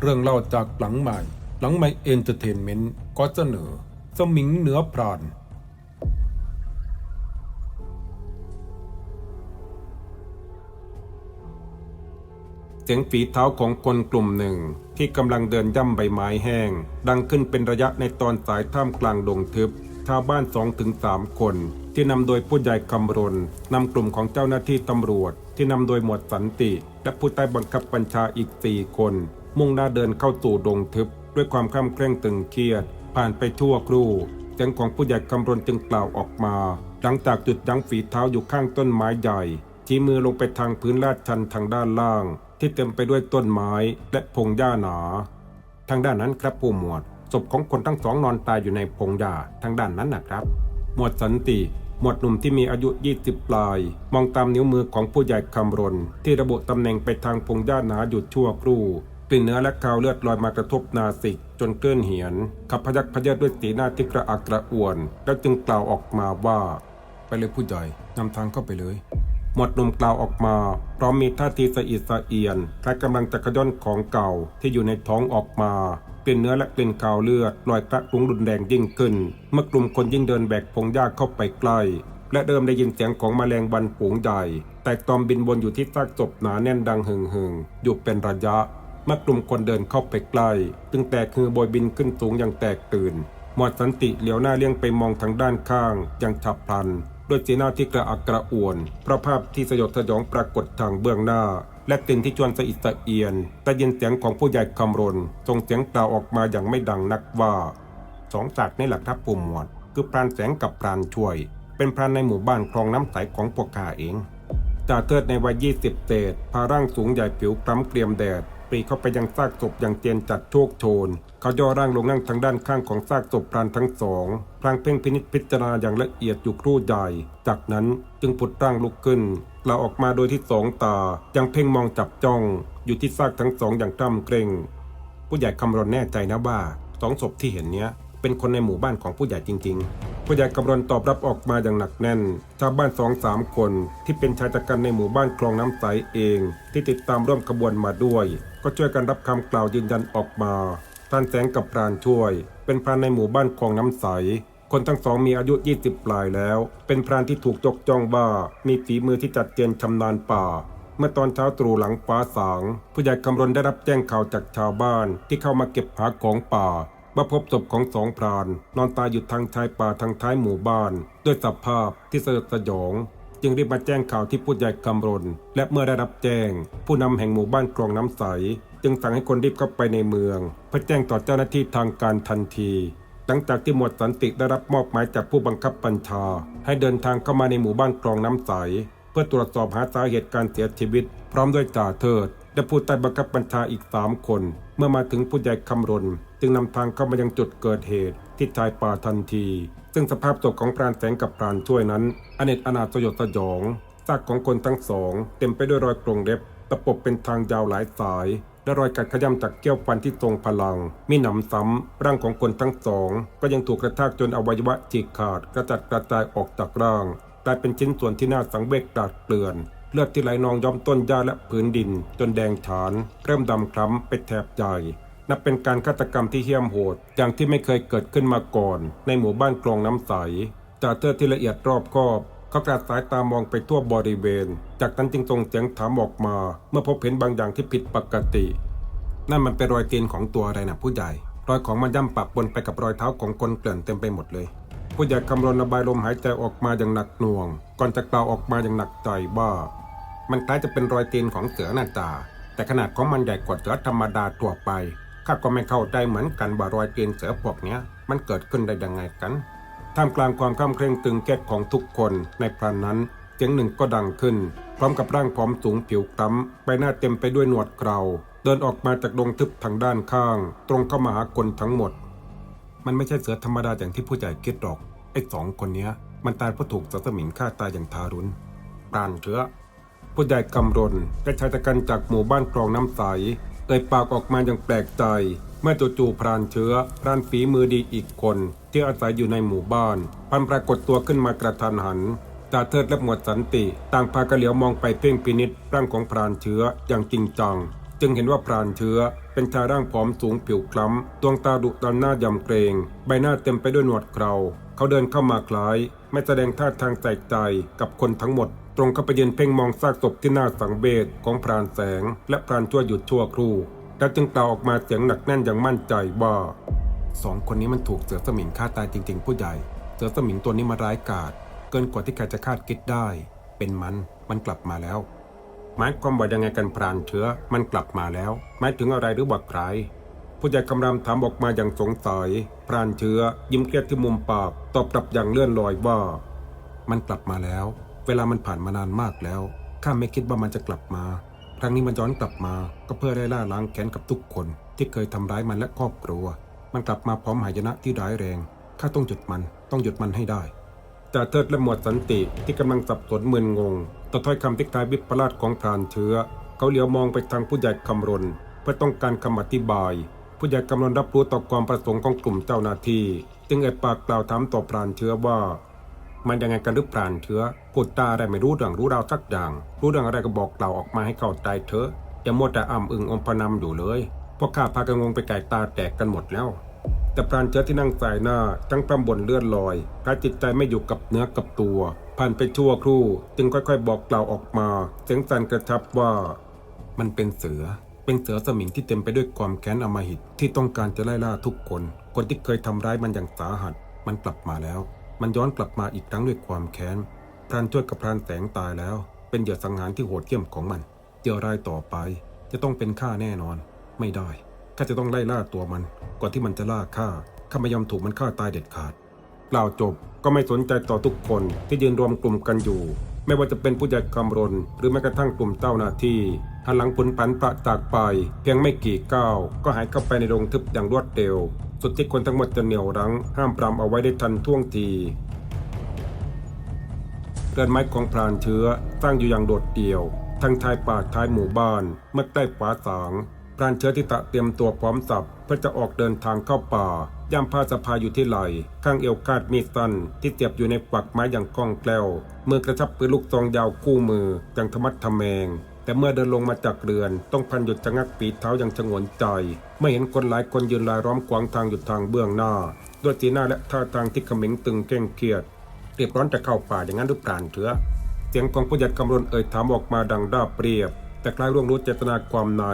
เรื่องเล่าจากหลังใหม่ หลังใหม่เอนเตอร์เทนเมนต์ก็เสนอ สมิงเหนือพราน เสียงฝีเท้าของคนกลุ่มหนึ่งที่กำลังเดินย่ำใบไม้แห้ง ดังขึ้นเป็นระยะในตอนสายท่ามกลางดงทึบ ชาวบ้านสองถึงสามคน ที่นำโดยผู้ใหญ่คำรณนำกลุ่มของเจ้าหน้าที่ตำรวจ ที่นำโดยหมวดสันติ และผู้ใต้บังคับบัญชาอีกสี่คน มุ่งหน้าเดินเข้าสู่ดงทึบ ด้วยความข้ามเคร่งตึงเครียด ผ่านไปทั่วครู่เสียงของผู้ใหญ่คำรณจึงกล่าวออกมา หลังจากจุดยั้งฝีเท้าอยู่ข้างต้นไม้ใหญ่ ชี้มือลงไปทางพื้นลาดชันทางด้านล่าง ที่เต็มไปด้วยต้นไม้และพงหญ้าหนา ทางด้านนั้นครับผู้หมวดศพของคนทั้งสองนอนตายอยู่ในพงหญ้าทางด้านนั้นนะครับ หมวดสันติหมวดหนุ่มที่มีอายุ 20 ปลาย มองตามนิ้วมือของผู้ใหญ่คำรณ ที่ระบุตำแหน่งไปทางพงหญ้าหนาหยุดชั่วครู่ กลิ่นเนื้อและคาวเลือดลอยมากระทบนาสิกจนเกื้อนเหียนขับพยักพยเยดด้วยสีหน้าที่กระอักกระอ่วน แล้วจึงกล่าวออกมาว่า ไปเลยผู้ใหญ่นำทางเข้าไปเลย หมวดหนุ่มกล่าวออกมา พร้อมมีท่าทีสะอิดสะเอียนคล้ายกำลังจะขย้อนของเก่าที่อยู่ในท้องออกมาเป็นเนื้อและเป็นกาวเลือดลอยกระรุงรุนแรงยิ่งขึ้น เมื่อกลุ่มคนยิ่งเดินแบกพงหญ้าเข้าไปใกล้และเริ่มได้ยินเสียงของแมลงวันฝูงใหญ่ แตกตอมบินวนอยู่ที่ซากศพหนาแน่นดังหึงหึงๆอยู่เป็นระยะ มื่อกลุ่มคนเดินเข้าไปใกล้จึงแตกคือโบยบินขึ้นสูงอย่างแตกตื่น หมวดสันติเหลียวหน้าเลี้ยงไปมองทางด้านข้างอย่างฉับพลันด้วยสีหน้าที่กระอักกระอ่วนเพราะภาพที่สยดสยองปรากฏทางเบื้องหน้า และกลิ่นที่ชวนสะอิดสะเอียนแต่ยินเสียงของผู้ใหญ่คำรณส่งเสียงกล่าวออกมาอย่างไม่ดังนักว่าสองจากนี่แหละครับปุ่มหมวด คือพรานแสงกับพรานช่วย เป็นพรานในหมู่บ้านคลองน้ำใสของพวกข้าเองจ่าเทิดในวัยยี่สิบเศษพาร่างสูงใหญ่ผิวคล้ำเกรียมแดด ปรีเข้าไปยังซากศพอย่างเตียนจัดโชคโชน เขาย่อร่างลงนั่งทางด้านข้างของซากศพพรานทั้งสองพลางเพ่งพินิจพิจารณาอย่างละเอียดอยู่ครู่ใหญ่ จากนั้นจึงผุดร่างลุกขึ้นกล่าวออกมาโดยที่สองตา ยังเพ่งมองจับจ้อง อยู่ที่ซากทั้งสองอย่างกล้ำเกรงผู้ใหญ่คำรณแน่ใจนะว่าสองศพที่เห็นเนี้ย เป็นคนในหมู่บ้านของผู้ใหญ่จริง ๆ ผู้ใหญ่กำรนตอบรับออกมาอย่างหนักแน่น ชาวบ้านสองสามคน ที่เป็นชายจัการในหมู่บ้านคลองน้ำใสเอง ที่ติดตามร่วมขบวนมาด้วย ก็ช่วยกันรับคำกล่าวยืนยันออกมาพรานแสงกับพรานช่วย เป็นพรานในหมู่บ้านคลองน้ำใสคนทั้งสองมีอายุ 20 ปลายแล้ว เป็นพรานที่ถูกยกจ้องว่ามีฝีมือที่จัดเจนชำนาญป่า เมื่อตอนเช้าตรู่หลังฟ้าสาง ผู้ใหญ่คำรณได้รับแจ้งข่าวจากชาวบ้านที่เข้ามาเก็บหาของป่า ว่าพบศพของสองพราน นอนตายอยู่ทางชายป่าทางท้ายหมู่บ้าน ด้วยสภาพที่สยดสยอง จึงรีบมาแจ้งข่าวที่ผู้ใหญ่คำรณและเมื่อได้รับแจ้ง ผู้นำแห่งหมู่บ้านคลองน้ำใส จึงสั่งให้คนรีบเข้าไปในเมืองเพื่อแจ้งต่อเจ้าหน้าที่ทางการทันที หลังจากที่หมวดสันติได้รับมอบหมายจากผู้บังคับบัญชา ให้เดินทางเข้ามาในหมู่บ้านคลองน้ำใส เพื่อตรวจสอบหาสาเหตุการเสียชีวิต พร้อมด้วยจ่าเทิด และผู้ใต้บังคับบัญชาอีกสามคน เมื่อมาถึงผู้ใหญ่คำรณ จึงนำทางเข้ามายังจุดเกิดเหตุ ที่ชายป่าทันที ซึ่งสภาพศพของพรานแสงกับพรานช่วยนั้น อเนจอนาถสยดสยองซากของคนทั้งสอง เต็มไปด้วยรอยกรงเล็บตะปบเป็นทางยาวหลายสาย และรอยกัดขย้ำจากเกี้ยวฟันที่ทรงพลัง มีหนำซ้ำ ร่างของคนทั้งสอง ก็ยังถูกกระแทกจนอวัยวะฉีกขาด กระจัดกระจายออกจากร่างกลายเป็นชิ้นส่วนที่น่าสังเวชกราดเกลื่อน เลือดที่ไหลนองย้อมต้นหญ้าและพื้นดิน จนแดงฉาน เริ่มดำคล้ำไปแถบใหญ่นับเป็นการฆาตกรรมที่เหี้ยมโหด อย่างที่ไม่เคยเกิดขึ้นมาก่อน ในหมู่บ้านกลองน้ำใสจ่าเทอที่ละเอียดรอบคอบเขากระสายตามองไปทั่วบริเวณ จากนั้นจึงส่งเสียงถามออกมา เมื่อพบเห็นบางอย่างที่ผิดปกติ นั่นมันเป็นรอยตีนของตัวอะไรนะผู้ใหญ่ รอยของมันย่ำปะปนไปกับรอยเท้าของคนเกลื่อนเต็มไปหมดเลย ผู้ใหญ่คำรณระบายลมหายใจออกมาอย่างหนักหน่วง ก่อนจะกล่าวออกมาอย่างหนักใจว่า มันคล้ายจะเป็นรอยตีนของเสือหน้าตา แต่ขนาดของมันใหญ่กว่าเสือธรรมดาทั่วไปข้าก็ไม่เข้าใจเหมือนกันว่ารอยตีนเสือพวกนี้มันเกิดขึ้นได้ยังไงกันท่ามกลางความข้ามเคร่งตึงแก๊กของทุกคนในพรานนั้นเสียงหนึ่งก็ดังขึ้น พร้อมกับร่างผอมสูงผิวคล้ำใบหน้าเต็มไปด้วยหนวดเคราเดินออกมาจากดงทึบทางด้านข้าง ตรงเข้ามาหาคนทั้งหมด มันไม่ใช่เสือธรรมดาอย่างที่ผู้ใหญ่คิดหรอกไอ้สองคนเนี้ย มันตายเพราะถูกสัตว์มิงฆ่าตายอย่างทารุณปราณเชื้อ ผู้ใหญ่กำรนและชายตะกันจากหมู่บ้านคลองน้ำใสเอ่ยปากออกมาอย่างแปลกใจ เมื่อจู่ๆพรานเชื้อพรานฝีมือดีอีกคน ที่อาศัยอยู่ในหมู่บ้านพันปรากฏตัวขึ้นมากระทันหันจ่าเทิดและหมวดสันติ ต่างพากระเหลียวมองไปเพ่งพินิษร่างของพรานเชื้ออย่างจริงจังจึงเห็นว่าพรานเชื้อ เป็นชายร่างผอมสูงผิวคล้ำดวงตาดุดันหน้ายำเกรง ใบหน้าเต็มไปด้วยหนวดเครา เขาเดินเข้ามาคล้าย ไม่แสดงท่าทางใส่ใจกับคนทั้งหมด ตรงเข้าไปยืนเพ่งมองซากศพที่หน่าสังเวชของพรานแสง และพรานชั่วหยุดชั่วครู่แล้วจึงกล่าวออกมาเสียงหนักแน่นอย่างมั่นใจว่าสองคนนี้มันถูกเสือสมิงฆ่าตายจริง ๆ ผู้ใหญ่ เสือสมิงตัวนี้มาร้ายกาจเกินกว่าที่ใครจะคาดคิดได้ เป็นมันมันกลับมาแล้วหมายความว่ายังไงกันพรานเชื้อมันกลับมาแล้วหมายถึงอะไรหรือว่าใคร ผู้ใหญ่คำรามถามออกมาอย่างสงสัย พรานเชื้อ ยิ้มเครียดที่มุมปาก ตอบกลับอย่างเลื่อนลอยว่า มันกลับมาแล้ว เวลามันผ่านมานานมากแล้ว ข้าไม่คิดว่ามันจะกลับมา ครั้งนี้มันย้อนกลับมา ก็เพื่อได้ล่าล้างแค้นกับทุกคน ที่เคยทำร้ายมันและครอบครัว มันกลับมาพร้อมหายนะที่ร้ายแรง ข้าต้องหยุดมัน ต้องหยุดมันให้ได้จ่าเทิดและหมวดสันติที่กำลังสับสนมึนงงต่อถ้อยคำที่คล้ายวิปลาสของพรานเชื้อ เขาเหลียวมองไปทางผู้ใหญ่คำรณเพื่อต้องการคำอธิบาย ผู้ใหญ่คำรณรับรู้ต่อความประสงค์ของกลุ่มเจ้าหน้าที่ จึงเอ่ยปากกล่าวถามต่อพรานเชื้อว่า มันยังไงกันหรือพรานเชื้อพูดตาอะไรไม่รู้เรื่องรู้ราวสักอย่าง รู้เรื่องอะไรก็บอกกล่าวออกมาให้เข้าใจเถอะอย่ามัวแต่อ้ำอึงอมพนำอยู่เลยพวกข้าพากันงงไปไก่ตาแตกกันหมดแล้ว แต่พรานเชื้อที่นั่งสายหน้าทั้งปรำบนเลื่อนลอยกายจิตใจไม่อยู่กับเนื้อกับตัว ผ่านไปชั่วครู่ จึงค่อยๆ บอกกล่าวออกมาเสียงสั่นกระชับว่า มันเป็นเสือ เป็นเสือสมิงที่เต็มไปด้วยความแค้นอมหิตที่ต้องการจะไล่ล่าทุกคน คนที่เคยทำร้ายมันอย่างสาหัส มันกลับมาแล้ว มันย้อนกลับมาอีกครั้งด้วยความแค้นพรานช่วยกับพรานแสงตายแล้ว เป็นเหยื่อสังหารที่โหดเหี้ยมของมันเหยื่อรายต่อไป จะต้องเป็นข้าแน่นอน ไม่ได้ข้าจะต้องไล่ล่าตัวมัน ก่อนที่มันจะล่าข้าข้าไม่ยอมถูกมันฆ่าตายเด็ดขาดกล่าวจบก็ไม่สนใจต่อทุกคนที่ยืนรวมกลุ่มกันอยู่ ไม่ว่าจะเป็นผู้ใหญ่คำรณหรือแม้กระทั่งกลุ่มเจ้าหน้าที่ หันหลังผลผันประจากไป เพียงไม่กี่ก้าวก็หายเข้าไปในโรงทึบอย่างรวดเร็ว สุดที่คนทั้งหมดจะเหนี่ยวรั้งห้ามปรามเอาไว้ได้ทันท่วงทีเรือนไม้ของพรานเชื้อสร้างอยู่อย่างโดดเดี่ยวทางท้ายป่าท้ายหมู่บ้านเมื่อใกล้ฟ้าสางพรานเชื้อที่ตะเตรียมตัวพร้อมสับเพื่อจะออกเดินทางเข้าป่า ย่ามผ้าสะพายอยู่ที่ไหล่ข้างเอวคาดมีดสั้นที่เสียบอยู่ในปักไม้อย่างคล่องแคล่วมือกระชับปืนลูกซองยาวคู่มืออย่างธรรมัดทะแมง แต่เมื่อเดินลงมาจากเรือน ต้องพันหยุดชะงักปีเท้าอย่างชงนใจ ไม่เห็นคนหลายคนยืนรายล้อมขวางทางอยู่ทางเบื้องหน้า ด้วยสีหน้าและท่าทางที่เขม็งตึงเคร่งเครียดเรียบร้อนจะเข้าป่าอย่างนั้นหรือเปล่าเถอะเสียงของผู้ใหญ่กำรนเอ่ยถามออกมาดังด้าเปรียบ แต่คล้ายร่วงรู้เจตนาความใน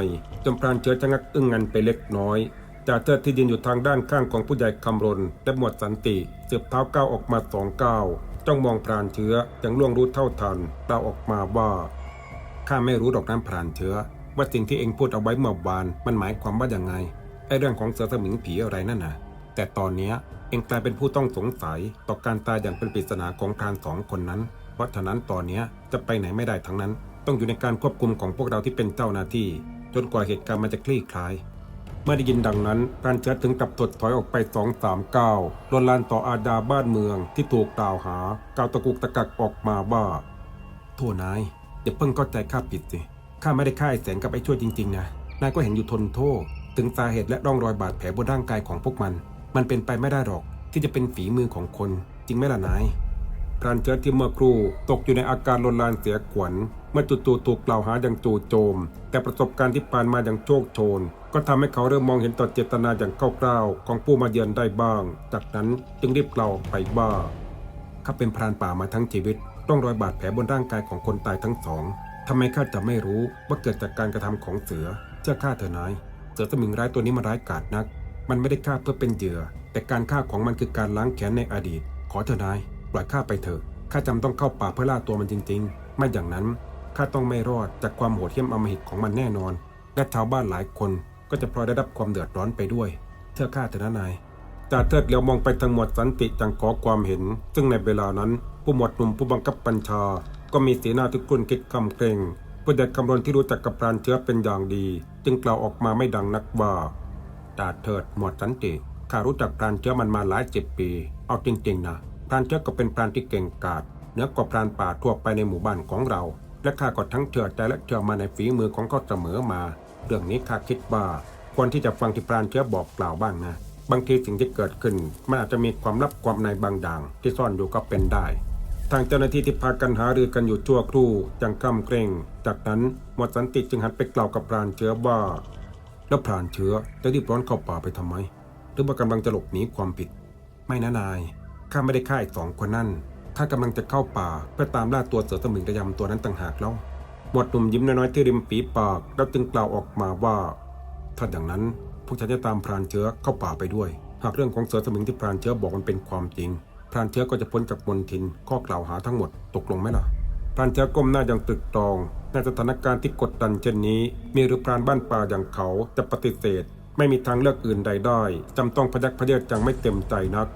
จนพรานเชื้อชะงักอึ้งงันไปเล็กน้อยจ่าเทิดที่ยืนอยู่ทางด้านข้างของผู้ใหญ่คำรนและหมวดสันติเสือบเท้าก้าวออกมาสองก้าวจ้องมองพรานเชื้ออย่างล่วงรู้เท่าทันกล่าออกมาว่า ข้าไม่รู้ดอกน้ำพรานเชื้อว่าสิ่งที่เองพูดเอาไว้เมื่อวานมันหมายความว่าอย่างไงไอ้เรื่องของเสือสมิงผีอะไรนั่นนะแต่ตอนเนี้ยเองกลายเป็นผู้ต้องสงสัยต่อการตายอย่างเป็นปริศนาของพรานสองคนนั้น เพราะฉะนั้นตอนเนี้ยจะไปไหนไม่ได้ทั้งนั้น ต้องอยู่ในการควบคุมของพวกเราที่เป็นเจ้าหน้าที่ จนกว่าเหตุการณ์มันจะคลี่คลาย เมื่อได้ยินดังนั้นพรานเชื้อถึงกับถดถอยออกไปสองสามก้าวลนลานต่ออาดาบ้านเมืองที่ถูกกล่าวหากล่าวตะกุกตะกักออกมาว่าโทษนาย อย่าเพิ่งเข้าใจข้าผิดสิข้าไม่ได้ฆ่าไอ้แสงกับไอ้ช่วยจริงๆนะนายก็เห็นอยู่ทนโทษ ถึงสาเหตุและร่องรอยบาดแผลบนร่างกายของพวกมัน มันเป็นไปไม่ได้หรอก ที่จะเป็นฝีมือของคน จริงไหมล่ะนายพรานเชื้อที่เมื่อครู่ตกอยู่ในอาการลนลานเสียขวัญ เมื่อจู่ๆถูกกล่าวหาอย่างจู่โจม แต่ประสบการณ์ที่ผ่านมาอย่างโชคโชน ก็ทำให้เขาเริ่มมองเห็นต่อเจตนาอย่างคร่าวๆของผู้มาเยือนได้บ้าง จากนั้นจึงรีบกล่าวไปว่าข้าเป็นพรานป่ามาทั้งชีวิต ต้องรอยบาดแผลบนร่างกายของคนตายทั้งสองทำไมข้าจะไม่รู้ว่าเกิดจากการกระทำของเสือเชื่อข้าเถอะนาย เสือสมิงร้ายตัวนี้มันร้ายกาจนัก มันไม่ได้ฆ่าเพื่อเป็นเหยื่อ แต่การฆ่าของมันคือการล้างแค้นในอดีต ขอเถอะนาย ปล่อยข้าไปเถอะ ข้าจำต้องเข้าป่าเพื่อล่าตัวมันจริง ๆ ไม่อย่างนั้นข้าต้องไม่รอดจากความโหดเหี้ยมอมหิตของมันแน่นอน และชาวบ้านหลายคนก็จะพลอยได้รับความเดือดร้อนไปด้วย เชื่อข้าเถอะนะนายจ่าเทิดเหลียวมองไปทางหมวดสันติจังขอความเห็น ซึ่งในเวลานั้น ผู้หมวดหนุ่มผู้บังคับบัญชา ก็มีสีหน้าที่กลุ้นคิดคำเกรงผู้ใหญ่คำรณที่รู้จักกับพรานเชื้อเป็นอย่างดี จึงกล่าวออกมาไม่ดังนักว่าจ่าเทิดหมวดสันติข้ารู้จักพรานเชื้อมันมาหลายสิบปี เอาจริงๆนะพรานเชื้อก็เป็นพรานที่เก่งกาจเหนือกว่าพรานป่าทั่วไปในหมู่บ้านของเรา และข้าก็ทั้งเชื่อใจและเชื่อมาในฝีมือของเขาเสมอมา เรื่องนี้ข้าคิดว่าควรที่จะฟังที่พรานเชื้อบอกกล่าวบ้างนะ บางทีสิ่งที่เกิดขึ้นมันอาจจะมีความลับความในบางอย่างที่ซ่อนอยู่ก็เป็นได้ ทางเจ้าหน้าที่ที่พากันหารือกันอยู่ชั่วครู่ยังคำเกรง จากนั้นหมวดสันติจึงหันไปกล่าวกับพรานเชื้อว่า แล้วพรานเชื้อจะรีบร้อนเข้าป่าไปทำไม หรือว่ากำลังจะหลบหนีความผิด ไม่นะนาย ข้าไม่ได้ฆ่าไอ้สองคนนั่น ข้ากำลังจะเข้าป่าเพื่อตามล่าตัวเสือสมิงระยำตัวนั้นต่างหากแล้ว หมวดหนุ่มยิ้มน้อยๆที่ริมฝีปากแล้วจึงกล่าวออกมาว่า ถ้าอย่างนั้นพวกฉันจะตามพรานเชื้อเข้าป่าไปด้วย หากเรื่องของเสือสมิงที่พรานเชื้อบอกมันเป็นความจริง พรานเชื้อก็จะพ้นจากมนทินข้อกล่าวหาทั้งหมดตกลงไหมล่ะพรานเชื้อก้มหน้าอย่างตรึกตรอง ในสถานการณ์ที่กดดันเช่นนี้ มีหรือพรานบ้านป่าอย่างเขาจะปฏิเสธ ไม่มีทางเลือกอื่นใดได้จำต้องพยักพเยิดจังไม่เต็มใจนัก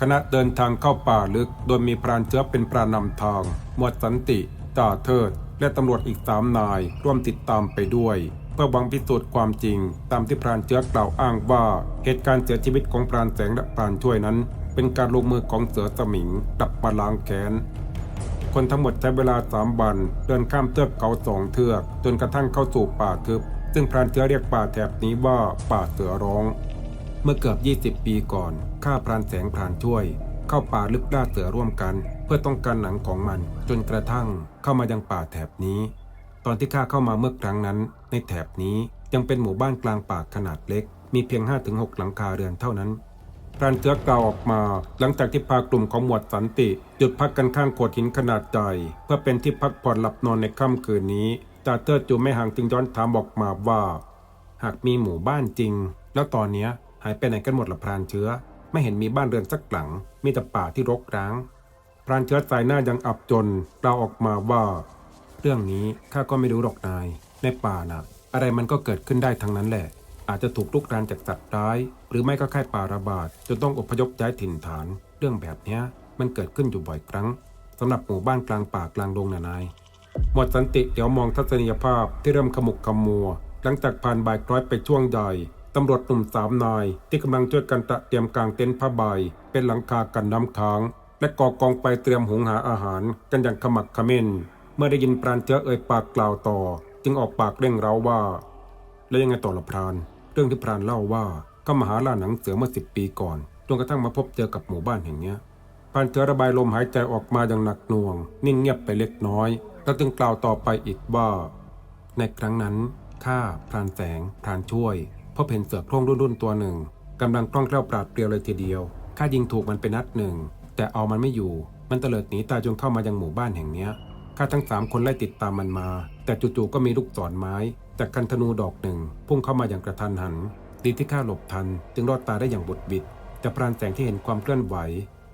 คณะเดินทางเข้าป่าลึก โดยมีพรานเชื้อเป็นปรานำทาง หมวดสันติ จ่าเทิด และตำรวจอีกสามนาย ร่วมติดตามไปด้วย เพื่อหวังพิสูจน์ความจริง ตามที่พรานเชื้อกล่าวอ้างว่า เหตุการณ์เสียชีวิตของพรานแสงและพรานช่วยนั้น เป็นการลงมือของเสือสมิงดับมาล้างแค้นคนทั้งหมดใช้เวลาสามวัน เดินข้ามเทือกเขาสองเทือกจนกระทั่งเข้าสู่ป่าทึบ ซึ่งพรานเชื้อเรียกป่าแถบนี้ว่าป่าเสือร้อง เมื่อเกือบ 20 ปีก่อนข้าพรานแสงพรานช่วย เข้าป่าลึกล่าเสือร่วมกัน เพื่อต้องการหนังของมัน จนกระทั่งเข้ามายังป่าแถบนี้ ตอนที่ข้าเข้ามาเมื่อครั้งนั้น ในแถบนี้ยังเป็นหมู่บ้านกลางป่าขนาดเล็ก มีเพียง 5-6 หลังคาเรือนเท่านั้นพรานเชื้อกล่าวออกมา หลังจากที่พากลุ่มของหมวดสันติหยุดพักกันข้างโขดหินขนาดใหญ่เพื่อเป็นที่พักผ่อนหลับนอนในค่ำคืนนี้จ่าเทิดจูไม่ห่างจึงย้อนถามบอกมาว่า หากมีหมู่บ้านจริง แล้วตอนเนี้ยหายไปไหนกันหมดละพรานเชื้อ ไม่เห็นมีบ้านเรือนสักหลัง มีแต่ป่าที่รกร้าง พรานเชื้อสายหน้ายังอับจนกล่าวออกมาว่า เรื่องนี้ข้าก็ไม่รู้หรอกนาย ในป่าน่ะ อะไรมันก็เกิดขึ้นได้ทั้งนั้นแหละ อาจจะถูกลุกรานจากสัตว์ร้าย หรือไม่ก็แค่ป่าระบาดจนต้องอพยพย้ายถิ่นฐาน เรื่องแบบนี้มันเกิดขึ้นอยู่บ่อยครั้งสำหรับหมู่บ้านกลางป่ากลางดงนะนายหมวดสันติเดี๋ยวมองทัศนียภาพที่เริ่มขมุกขมัว หลังจากผ่านบ่ายคล้อยไปช่วงใหญ่ตำรวจหนุ่มสามนาย ที่กำลังช่วยกันตะเตรียมกางเต็นท์ผ้าใบ เป็นหลังคากันน้ำค้าง และก่อกองไฟเตรียมหุงหาอาหารกันอย่างขมักขม้น เมื่อได้ยินปราณเจ้อเอ่ยปากกล่าวต่อ จึงออกปากเร่งเร้าว่า แล้วยังไงต่อละพราน เรื่องที่พรานเล่าว่าเข้ามาหาล่าหนังเสือเมื่อสิบปีก่อนจนกระทั่งมาพบเจอกับหมู่บ้านแห่งเนี้ยพรานเจอระบายลมหายใจออกมาอย่างหนักหน่วง นิ่งเงียบไปเล็กน้อย แล้วจึงกล่าวต่อไปอีกว่า ในครั้งนั้นข้าพรานแสงพรานช่วย พบเห็นเสือโคร่งรุ่นๆตัวหนึ่งกำลังคล่องแคล่วปราดเปรียวเลยทีเดียวข้ายิงถูกมันไปนัดหนึ่งแต่เอามันไม่อยู่มันเตลิดหนีตายจนเข้ามายังหมู่บ้านแห่งเนี้ย ข้าทั้งสามคนไล่ติดตามมันมา แต่จู่ๆก็มีลูกศรไม้จากคันธนูดอกหนึ่ง พุ่งเข้ามาอย่างกระทันหัน ดีที่ข้าหลบทัน จึงรอดตายได้อย่างบุดบิด แต่พรานแสงที่เห็นความเคลื่อนไหว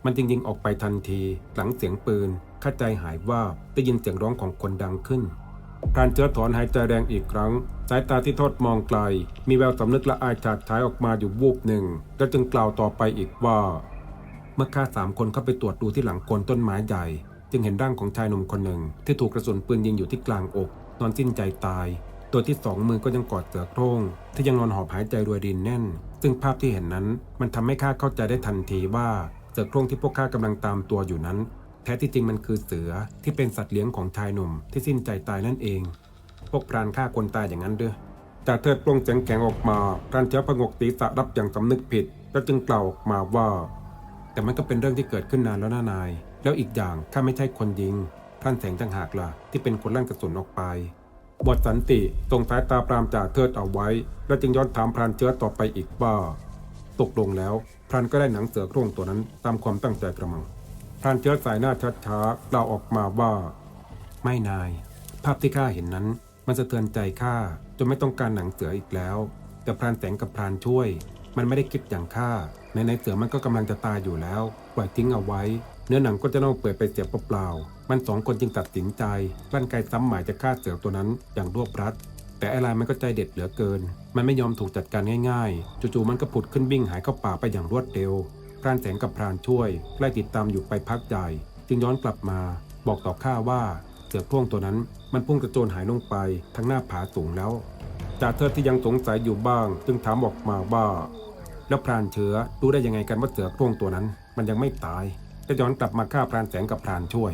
มันจึงยิงออกไปทันที หลังเสียงปืนข้าใจหายว่าได้ยินเสียงร้องของคนดังขึ้นพรานเจือถอนหายใจแรงอีกครั้ง สายตาที่ทอดมองไกล มีแววสำนึกละอายฉาดฉายออกมาอยู่วูบหนึ่ง แล้วจึงกล่าวต่อไปอีกว่า เมื่อข้าสามคนเข้าไปตรวจดูที่หลังโคนต้นไม้ใหญ่ จึงเห็นร่างของชายหนุ่มคนหนึ่ง ที่ถูกกระสุนปืนยิงอยู่ที่กลางอก นอนสิ้นใจตาย ตัวที่สองมือก็ยังกอดเสือโคร่งที่ยังนอนหอบหายใจรวยรินแน่น ซึ่งภาพที่เห็นนั้นมันทำให้ข้าเข้าใจได้ทันทีว่าเสือโคร่งที่พวกข้ากำลังตามตัวอยู่นั้น แท้ที่จริงมันคือเสือที่เป็นสัตว์เลี้ยงของชายหนุ่มที่สิ้นใจตายนั่นเอง พวกพรานฆ่าคนตายอย่างนั้นเด้อจากเทิดโปร่งเสียงแข็งออกมาพรานเจ้าพงกศีรษะรับอย่างสำนึกผิด แล้วจึงกล่าวออกมาว่า แต่มันก็เป็นเรื่องที่เกิดขึ้นนานแล้วนะนาย แล้วอีกอย่างข้าไม่ใช่คนยิงพรานแสงจังหากล่ะ ที่เป็นคนลั่นกระสุนออกไป บทสันติตรงสายตาปรามจ่าเทิดเอาไว้ แล้วจึงย้อนถามพรานเชื้อต่อไปอีกว่าตกลงแล้วพรานก็ได้หนังเสือโคร่งตัวนั้นตามความตั้งใจกระมังพรานเชื้อสายหน้าช้าๆกล่าวออกมาว่า ไม่นาย ภาพที่ข้าเห็นนั้น มันสะเทือนใจข้าจนไม่ต้องการหนังเสืออีกแล้ว แต่พรานแสงกับพรานช่วย มันไม่ได้คิดอย่างข้าในในเสือมันก็กำลังจะตายอยู่แล้วปล่อยทิ้งเอาไว้ นื้อหนังก็จะเน่าเปื่อยไปเสียเปล่าๆมันสองคนจึงตัดสินใจกลั้นกายซ้ำหมายจะฆ่าเสือตัวนั้นอย่างรวบรัด แต่ไอ้ลายมันก็ใจเด็ดเหลือเกิน มันไม่ยอมถูกจัดการง่ายๆ จู่ๆมันก็ผุดขึ้นวิ่งหายเข้าป่าไปอย่างรวดเร็วพรานแสงกับพรานช่วยไล่ติดตามอยู่ไปพักใหญ่จึงย้อนกลับมา บอกต่อข้าว่าเสือโคร่งตัวนั้น มันพุ่งกระโจนหายลงไปทั้งหน้าผาสูงแล้วจ่าเทิดที่ยังสงสัยอยู่บ้าง จึงถามออกมาว่า แล้วพรานเชื้อรู้ได้ยังไงกันว่าเสือโคร่งตัวนั้น มันยังไม่ตายะย้อนกลับมาฆ่าพรานแสงกับพรานช่วย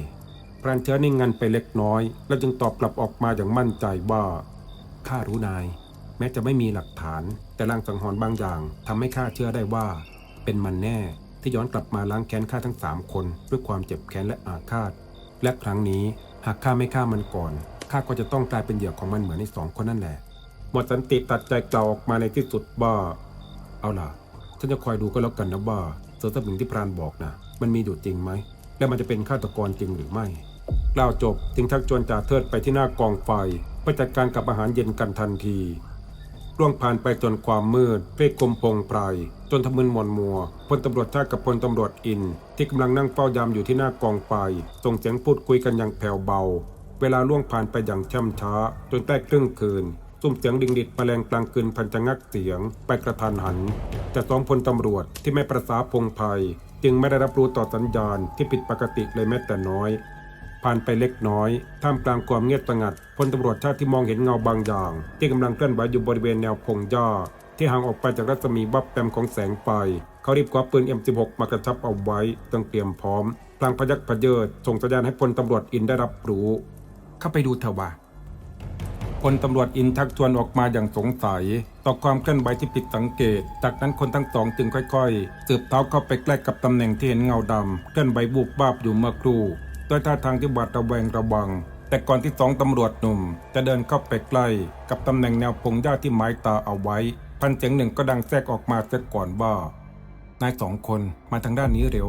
พรานเชื้อนิ่งงันไปเล็กน้อย แล้วจึงตอบกลับออกมาอย่างมั่นใจว่าข้ารู้นาย แม้จะไม่มีหลักฐาน แต่ลางสังหรณ์บางอย่างทำให้ข้าเชื่อได้ว่า เป็นมันแน่ที่ย้อนกลับมาล้างแค้นข้าทั้งสามคนด้วยความเจ็บแค้นและอาฆาต และครั้งนี้หากข้าไม่ฆ่ามันก่อนข้าก็จะต้องกลายเป็นเหยื่อของมันเหมือนในสองคนนั่นแหละหมดสันติตัดใจกล่าวออกมาในที่สุดว่าเอาล่ะฉันจะคอยดูก็แล้วกันนะว่าเสือสมิงที่พรานบอกนะ มันมีอยู่จริงไหม และมันจะเป็นฆาตกรจริงหรือไม่กล่าวจบจึงชักชวนจ่าเทิดไปที่หน้ากองไฟเพื่อจัดการกับอาหารเย็นกันทันทีร่วงผ่านไปจนความมืดเพกกลมโปงไพรจนทะมึนหมอนมัวพลตำรวจชาติกับพลตำรวจอิน ที่กำลังนั่งเฝ้ายามอยู่ที่หน้ากองไฟส่งเสียงพูดคุยกันอย่างแผ่วเบา เวลาล่วงผ่านไปอย่างช่ำช้า จนใกล้ครึ่งคืนซุ่มเสียงดิ่งดิดแมลงกลางคืนพันจะงักเสียง ไปกระทันหัน แต่สองพลตำรวจที่ไม่ประสาพงภัย จึงไม่ได้รับรู้ต่อสัญญาณที่ผิดปกติเลยแม้แต่น้อย ผ่านไปเล็กน้อย ท่ามกลางความเงียบสงัดพลตำรวจชาติที่มองเห็นเงาบางอย่าง ที่กำลังเคลื่อนไหวอยู่บริเวณแนวพงหญ้าที่ห่างออกไปจากรัศมีวับแปมของแสงไฟเขารีบคว้าปืน M16 มากระชับเอาไว้ต้องเตรียมพร้อมพลางพยักพเยิดส่งสัญญาณให้พลตำรวจอินได้รับรู้ เข้าไปดูเถอะว่า พลตำรวจอินทักชวนออกมาอย่างสงสัย ต่อความเคลื่อนไหวที่ผิดสังเกต จากนั้นคนทั้งสองจึงค่อยๆ สืบเท้าเข้าไปใกล้กับตำแหน่งที่เห็นเงาดำเคลื่อนไหวบูบวาบอยู่เมื่อครู่ด้วยท่าทางที่หวาดระแวงระวัง แต่ก่อนที่สองตำรวจหนุ่ม จะเดินเข้าไปใกล้กับตำแหน่งแนวพงหญ้าที่หมายตาเอาไว้ พันเสียงหนึ่งก็ดังแทรกออกมาเสียก่อนว่านายสองคนมาทางด้านนี้เร็ว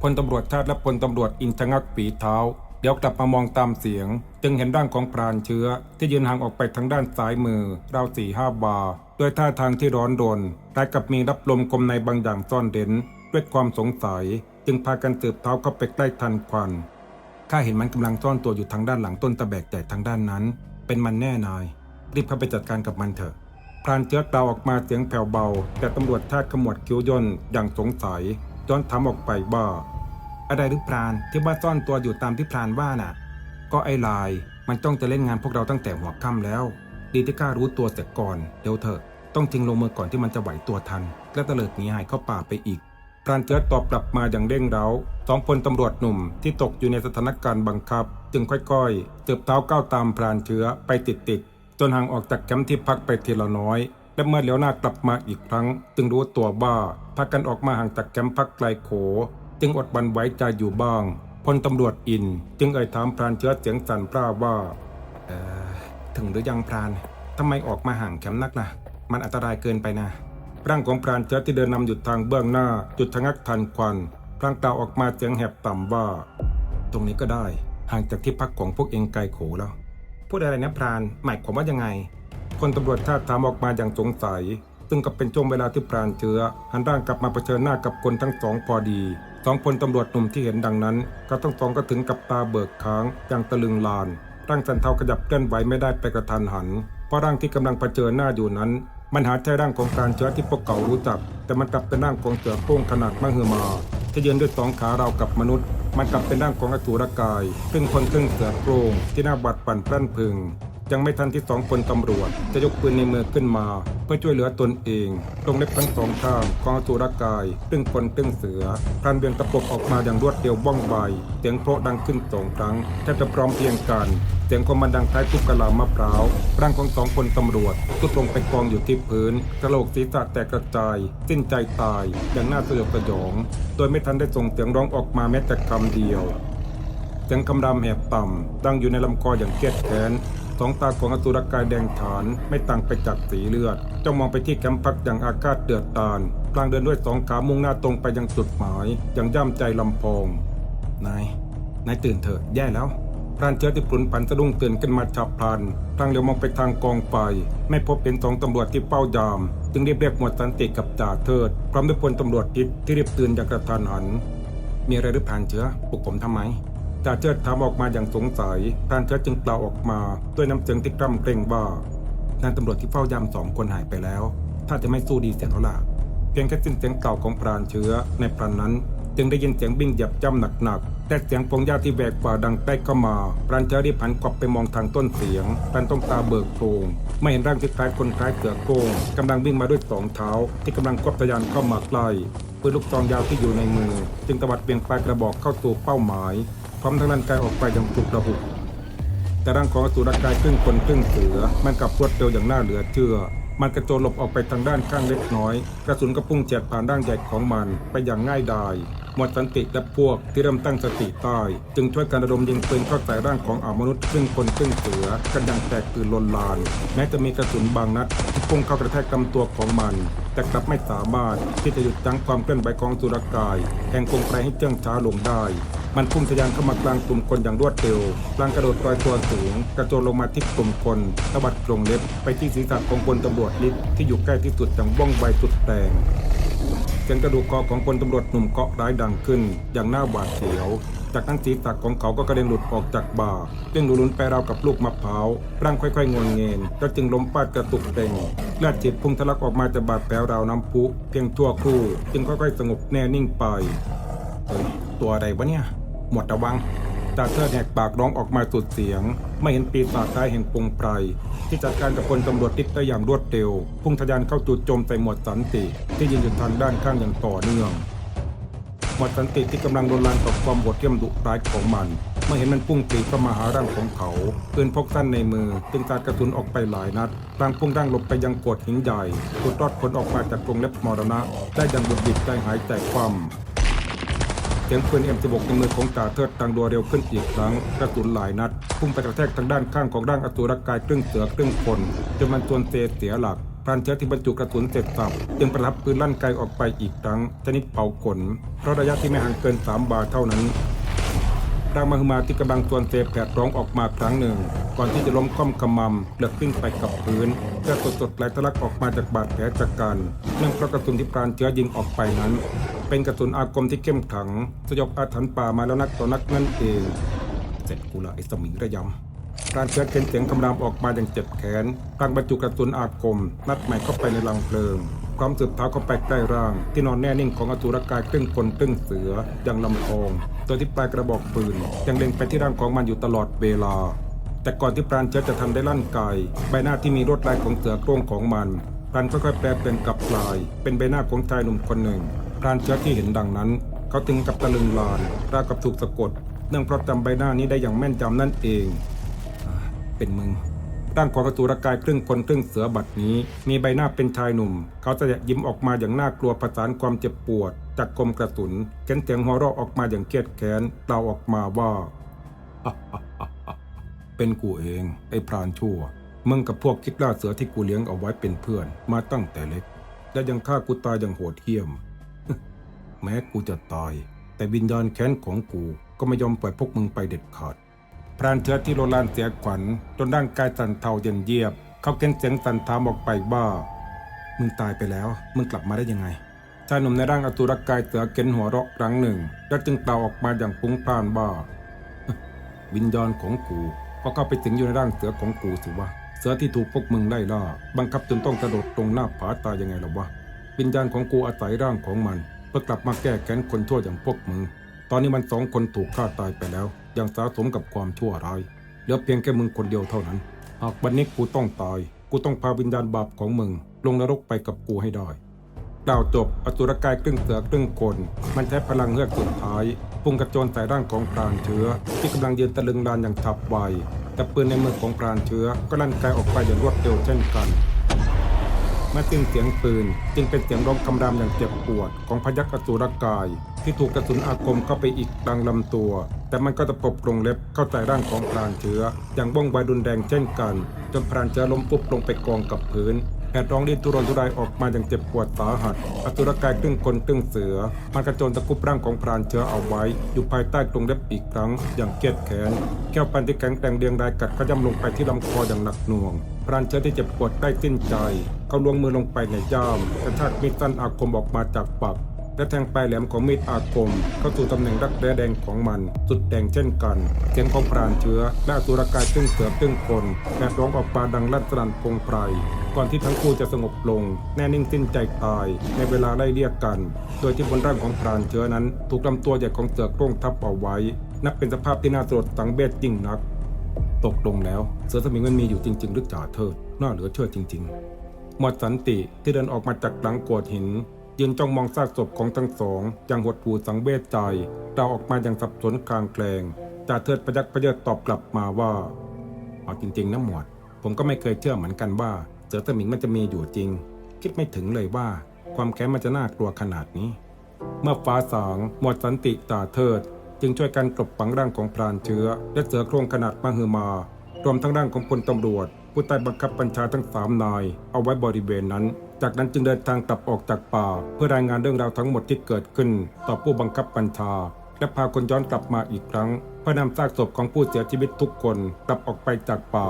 พลตำรวจชาติและพลตำรวจอินชะงักปีเท้า เดี๋ยวกลับมามองตามเสียง จึงเห็นร่างของพรานเชื้อ ที่ยืนห่างออกไปทางด้านซ้ายมือราวสี่ห้าบาด้วยท่าทางที่ร้อนรนคล้ายกับมีรับลมคมในบางอย่างซ่อนเร้นด้วยความสงสัย จึงพากันสืบเท้าเข้าไปใกล้ทันควันข้าเห็นมันกำลังซ่อนตัวอยู่ทางด้านหลังต้นตะแบกใหญ่ทางด้านนั้น เป็นมันแน่นาย รีบเข้าไปจัดการกับมันเถอะพรานเชื้อกล่าวออกมาเสียงแผ่วเบา แต่ตำรวจชาติขมวดคิ้วย่นอย่างสงสัยย้อนถามออกไปว่า อะไรหรือพรานที่ว่าซ่อนตัวอยู่ตามที่พรานว่าน่ะ ก็ไอ้ลายมันจ้องจะเล่นงานพวกเราตั้งแต่หัวค่ำแล้ว ดีที่ข้ารู้ตัวเสียก่อนเดี๋ยวเถอะ ต้องทิ้งลงมือก่อนที่มันจะไหวตัวทัน และเตลิดหนีหายเข้าป่าไปอีกพรานเชื้อตอบกลับมาอย่างเร่งเร้าสองพลตำรวจหนุ่มที่ตกอยู่ในสถานการณ์บังคับ จึงค่อยๆเติบเท้าก้าวตามพรานเชื้อไปติดๆจนห่างออกจากแคมป์ที่พักไปทีละน้อย และเมื่อเลี้ยวหน้ากลับมาอีกครั้ง จึงรู้ตัวว่าพากันออกมาห่างจากแคมป์พักไกลโข จึงอดบันไว้ใจอยู่บ้างพลตำรวจอิน จึงเอ่ยถามพรานเชื้อเสียงสั่นพร่าว่าเออถึงหรือยังพรานทำไมออกมาห่างแคมป์นักล่ะมันอันตรายเกินไปนะร่างของพรานเชื้อที่เดินนำอยู่ทางเบื้องหน้าจุดชะงักทันควันพลางกล่าวออกมาเสียงแหบต่ำว่า ตรงนี้ก็ได้ ห่างจากที่พักของพวกเองไกลโขแล้วพูดอะไรนะพรานหมายความว่ายังไง คนตำรวจชาถามออกมาอย่างสงสัย ซึ่งก็เป็นช่วงเวลาที่พรานเชื้อหันร่างกลับมาเผชิญหน้ากับคนทั้งสองพอดี สองพลตำรวจหนุ่มที่เห็นดังนั้น ก็ทั้งสองก็ถึงกับตาเบิกค้างอย่างตะลึงลาน ร่างสันเทาขยับเคลื่อนไหวไม่ได้ไปกระทันหัน เพราะร่างที่กำลังเผชิญหน้าอยู่นั้น มันหาใช่ร่างของพรานเชื้อที่พวกเขารู้จัก แต่มันกลับเป็นร่างของเสือโคร่งขนาดมหึมาที่ยืนด้วยสองขาเราวกับมนุษย์ มันกลับเป็นร่างของอสูรกายครึ่งคนครึ่งเสือโคร่งที่หน้าบาดปั่นพรั่นพึง ยังไม่ทันที่สองคนตำรวจ จะยกปืนในมือขึ้นมา เพื่อช่วยเหลือตนเองตรงเล็บทั้งสองข้างของอสูรกายตึงคนตึงเสือพรันเบียงตะปบออกมาอย่างรวดเร็วว่องไวเสียงโครดังขึ้นสองครั้งแทบจะพร้อมเพียงกันเสียงของมันดังคล้ายทุบกะลามะพร้าวร่างของสองคนตำรวจสุดลงไปกองอยู่ที่พื้น กระโหลกศีรษะแตกกระจาย สิ้นใจตาย อย่างน่าสยดสยอง โดยไม่ทันได้ส่งเสียงร้องออกมาแม้แต่คำเดียวเสียงคำรามแหบต่ำดังอยู่ในลำคออย่างเครียดแค้น สองตาของอสุรกายแดงฉานไม่ต่างไปจากสีเลือดจ้องมองไปที่แคมป์พักอย่างอาฆาตเดือดตาลพลางเดินด้วยสองขามุ่งหน้าตรงไปยังจุดหมายอย่างย่ำใจลำพองนายนายตื่นเถอะแย่แล้วพรานเชื้อที่ปลุนผันสะดุ้งตื่นขึ้นมาฉับพลันพลางเลี้ยวมองไปทางกองไฟไม่พบเป็นสองตำรวจที่เป้ายาม จึงรีบเรียกหมวดสันติกับจ่าเทิดพร้อมด้วยพลตำรวจทิศที่รีบตื่นอย่างกระทันหัน มีอะไรหรือพรานเชื้อปลุกผมทำไม จ่าเชิดถามออกมาอย่างสงสัยพรานเชื้อจึงกล่าวออกมาด้วยน้ำเสียงที่กร่ำเกรงว่านายตำรวจที่เฝ้ายามสองคนหายไปแล้ว ถ้าจะไม่สู้ดีเสียแล้วล่ะเพียงแค่สิ้นเสียงกล่าวของพรานเชื้อในพรันนั้น จึงได้ยินเสียงบิ้งหยียบจ้ำหนักๆแต่เสียงพงหญ้าที่แหวกป่าดังใกล้เข้ามาพรานเชื้อรีบหันกลับไปมองทางต้นเสียงพรันต้องตาเบิกโพรงไม่เห็นร่างที่คล้ายคนคล้ายเสือโคร่งกำลังวิ่งมาด้วยสองเท้า ที่กำลังกบทะยานเข้ามาใกล้ปืนลูกซองยาวที่อยู่ในมือ จึงตวัดเบี่ยงปลายกระบอกเข้าสู่เป้าหมาย ร้อมทั้งนั้นกายออกไปอย่างถูกระหุกแต่ร่างของอสุรกายครึ่งคนครึ่งเสือ มันกลับรวดเร็วอย่างน่าเหลือเชื่อ มันกระโจนหลบออกไปทางด้านข้างเล็กน้อย กระสุนก็พุ่งเฉียดผ่านร่างใหญ่ของมันไปอย่างง่ายดาย หมวดสันติและพวกที่เริ่มตั้งสติใต้จึงช่วยกันระดมยิงปืนเข้าใส่ร่างของอามนุษย์ครึ่งคนครึ่งเสือกันอย่างแตกตื่นลนลาน แม้จะมีกระสุนบางนัดที่พุ่งเข้ากระแทกลำตัวของมัน แต่กลับไม่สามารถที่จะหยุดยั้งความเคลื่อนไหวของสุรกาย แห่งกงไกรให้เจื้องช้าลงได้มันพุ่งทะยานเข้ามากลางกลุ่มคนอย่างรวดเร็วพลางกระโดดลอยตัวสูง กระโจนลงมาที่กลุ่มคนตวัดกรงเล็บไปที่ศีรษะของพลตำรวจลิศที่อยู่ใกล้ที่สุดอย่างว่องไวสุดแรง เสียงกระดูกคอของพลตำรวจหนุ่มเกาะร้ายดังขึ้น อย่างน่าหวาดเสียว จากนั้นศีรษะของเขาก็กระเด็นหลุดออกจากบ่าจึงหลุนไปราวกับลูกมะพร้าวร่างค่อยๆงวงเงินแล้วจึงล้มปาดกระตุกเต็งเลือดจิตพุ่งทะลักออกมาจากบาดแผลราวน้ำพุ เพียงทั่วครู่จึงค่อยๆ สงบแน่นิ่งไปเฮ้ยตัวอะไรวะเนี่ย หมดระวัง จ่าเทิดแหกปากร้องออกมาสุดเสียง ไม่เห็นปีศาจร้ายแห่งปงไพรที่จัดการกับพลตำรวจติดได้อย่างรวดเร็ว พุ่งทะยานเข้าจู่โจมใส่หมวดสันติ ที่ยืนอยู่ทางด้านข้างอย่างต่อเนื่อง หมวดสันติที่กำลังโดนลานต่อความโหดเหี้ยมดุร้ายของมันเมื่อเห็นมันพุ่งปรีเข้ามาหาร่างของเขาปืนพกสั้นในมือจึงสาดกระสุนออกไปหลายนัดพลางพุ่งร่างหลบไปยังโกดหินใหญ่กุดรอดผลออกมาจากกรงเล็บมรณะ ได้ดังบุดบิดใจหายใจคว่ำ เสียงปืน M16 ในมือของจ่าเทิดดังดัวเร็วขึ้นอีกครั้งกระสุนหลายนัด พุ่งไปกระแทกทางด้านข้างของร่างอสุรกายครึ่งเสือครึ่งคนจนมันจวนเซเสียหลักพรานเชื้อที่บรรจุกระสุนเสร็จสับจึงประทับปืนลั่นไกลออกไปอีกครั้งชนิดเป่าขนเพราะระยะที่ไม่ห่างเกิน 3 บาทเท่านั้นร่างมหึมาที่กำลังจวนเซแผดร้องออกมาครั้งหนึ่ง ก่อนที่จะล้มคว่ำกำมำเลือดขึ้นไปกับพื้นเลือดสดๆไหลทะลักออกมาจากบาดแผลจากกันเนื่องเพราะกระสุนที่พรานเชื้อยิงออกไปนั้น เป็นกระสุนอาคมที่เข้มขัง สยบอาถรรพ์ป่ามาแล้วนักต่อนักนั่นเอง เสร็จกูละไอ้สมิงระยำพรานเชื้อเข็นเสียงคำรามออกมาอย่างเจ็บแขนพลางบรรจุกระสุนอาคม นัดใหม่เข้าไปในรังเพลิง ความสืบเท้าเข้าไปใกล้ร่าง ที่นอนแน่นิ่งของอสุรกายครึ่งคนครึ่งเสืออย่างลำพองโดยที่ปลายกระบอกปืนยังเล็งไปที่ร่างของมันอยู่ตลอดเวลาแต่ก่อนที่ปราณเชื้อจะทำได้ลั่นกายใบหน้าที่มีรวดลายของเสือโคร่งของมันพรานค่อยๆแปลเปลี่ยนกลับกลาย เป็นใบหน้าของชายหนุ่มคนหนึ่ง พรานเชื้อที่เห็นดังนั้น เขาถึงกับตะลึงลานราวกับถูกสะกด เนื่องเพราะจำใบหน้านี้ได้อย่างแม่นยำนั่นเอง เป็นมึงร่างของกระตูรกายครึ่งคนครึ่งเสือบัดนี้ มีใบหน้าเป็นชายหนุ่ม เขาจะยิ้มออกมาอย่างน่ากลัวประสานความเจ็บปวด จากคมกระสุนเข็นเสียงหัวเราะออกมาอย่างเครียดแค้นกล่าออกมาว่า เป็นกูเองไอ้พรานชั่วมึงกับพวกคิดล่าเสือที่กูเลี้ยงเอาไว้เป็นเพื่อน มาตั้งแต่เล็ก และยังฆ่ากูตายอย่างโหดเหี้ยม แม้กูจะตาย แต่วิญญาณแค้นของกูก็ไม่ยอมปล่อยพวกมึงไปเด็ดขาด พรานเชื้อที่โรลานเสียขวัญจนร่างกายสั่นเทาเย็นเยียบ เขาเก้นเสียงสั่นถามออกไปว่ามึงตายไปแล้ว มึงกลับมาได้ยังไงชายหนุ่มในร่างอสุรกายเสือเก้นหัวเราะครั้งหนึ่ง แล้วจึงกล่าวออกมาอย่างปุ้งพล่านว่าวิญญาณของกูก็เข้าไปสิงอยู่ในร่างเสือของกูสิวะเสือที่ถูกพวกมึงไล่ล่าบังคับจนต้องกระโดดตรงหน้าผาตายยังไงล่ะวะวิญญาณของกูอาศัยร่างของมัน พื่อกลับมาแก้แค้นคนชั่วอย่างพวกมึง ตอนนี้มันสองคนถูกฆ่าตายไปแล้วย่างสาสมกับความชั่วร้ายเหลือเพียงแค่มึงคนเดียวเท่านั้น หากวันนี้กูต้องตาย กูต้องพาวิญญาณบาปของมึง ลงนรกไปกับกูให้ได้กล่าวจบอสุรกายครึ่งเสือครึ่งคน มันใช้พลังเฮือกสุดท้ายพุ่งกระโจนใส่ร่างของพรานเชื้อ ที่กำลังยืนตะลึงลานอย่างฉับไวแต่ปืนในมือของพรานเชื้อก็ลั่นไกลออกไปอย่างรวดเร็วเช่นกัน เมื่อสิ้นเสียงปืน จึงเป็นเสียงร้องคำรามอย่างเจ็บปวด ของพยักอสุรกาย ที่ถูกกระสุนอาคมเข้าไปอีกกลางลำตัว แต่มันก็ตะปบกรงเล็บเข้าใจร่างของพรานเชื้อ อย่างบ้องไวรุนแรงเช่นกัน จนพรานเชื้อล้มปุ๊บลงไปกองกับพื้น แผดร้องดิ้นทุรนทุรายออกมาอย่างเจ็บปวดสาหัส อสุรกายตึ้งคนตึ้งเสือ มันกระโจนตะคุบร่างของพรานเชื้อเอาไว้ อยู่ภายใต้กรงเล็บอีกครั้ง อย่างเกียดแขน แก้วปันที่แข็งแกร่งเรียงรายกัดขย้ำลงไปที่ลำคออย่างหนักหน่วง พรานเชื้อที่เจ็บปวดใกล้สิ้นใจ เขาลวงมือลงไปในย่ามกระชากมีดสั้นอาคมออกมาจากปาก และแทงปลายแหลมของมีดอาคม เข้าสู่ตำแหน่งรักแร้แดงของมัน สุดแดงเช่นกันเสียงของพรานเชื้อและอสุรกายตึ้งเสือตึ้งคนแผดร้องออกมาดังลั่นสนั่นพงไพรก่อนที่ทั้งคู่จะสงบลง แน่นิ่งสิ้นใจตาย ในเวลาไล่เรียกกัน โดยที่บนร่างของพรานเชื้อนั้น ถูกลำตัวใหญ่ของเสือโคร่งทับเอาไว้ นับเป็นสภาพที่น่าสลดสังเวชยิ่งนัก ตกลงแล้ว เสือสมิงมันมีอยู่จริง ๆ หรือจ่าเทิดน่าเหลือเชื่อจริง ๆ หมดสันติที่เดินออกมาจากหลังโกดหิน ยืนจ้องมองซากศพของทั้งสองอย่างหดหู่สังเวชใจเราออกมาอย่างสับสนคลางแคลงจ่าเทิดประยักประเยิดตอบกลับมาว่าเอาจริง ๆนะหมวด ผมก็ไม่เคยเชื่อเหมือนกันว่า เสือสมิงมันจะมีอยู่จริง คิดไม่ถึงเลยว่า ความแค้นมันจะน่ากลัวขนาดนี้ เมื่อฟ้าสางหมวดสันติตาเทิด จึงช่วยกันกลบฝังร่างของพรานเชื้อ และเสือโครงขนาดมหึมารวมทั้งร่างของพลตำรวจ ผู้ใต้บังคับบัญชาทั้งสามนาย เอาไว้บริเวณนั้น จากนั้นจึงเดินทางกลับออกจากป่า เพื่อรายงานเรื่องราวทั้งหมดที่เกิดขึ้น ต่อผู้บังคับบัญชา และพาคนย้อนกลับมาอีกครั้งเพื่อนำซากศพของผู้เสียชีวิตทุกคนกลับออกไปจากป่า